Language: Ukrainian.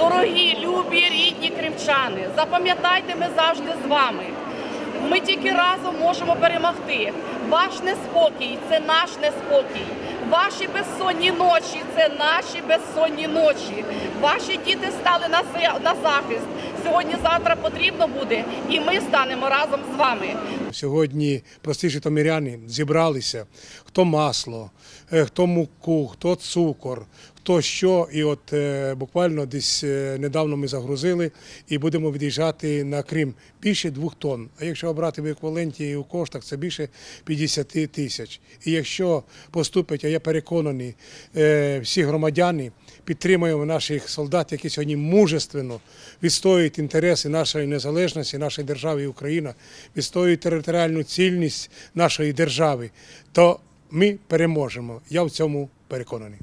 Дорогі, любі, рідні кримчани, запам'ятайте, ми завжди з вами. Ми тільки разом можемо перемогти. Ваш неспокій це наш неспокій. Ваші безсонні ночі це наші безсонні ночі. Ваші діти стали на захист. Сьогодні-завтра потрібно буде, і ми станемо разом з вами. Сьогодні прості житомиряни зібралися, хто масло, е, хто муку, хто цукор, хто що. І от е, буквально десь е, недавно ми загрузили і будемо від'їжджати на Крим більше двох тонн. А якщо обрати в еквіваленті і у коштах, це більше 50 тисяч. І якщо поступить, а я переконаний, всі громадяни підтримуємо наших солдат, які сьогодні мужественно відстоюють інтереси нашої незалежності, нашої держави Україна, відстоюють територіальну цільність нашої держави, то ми переможемо. Я в цьому переконаний.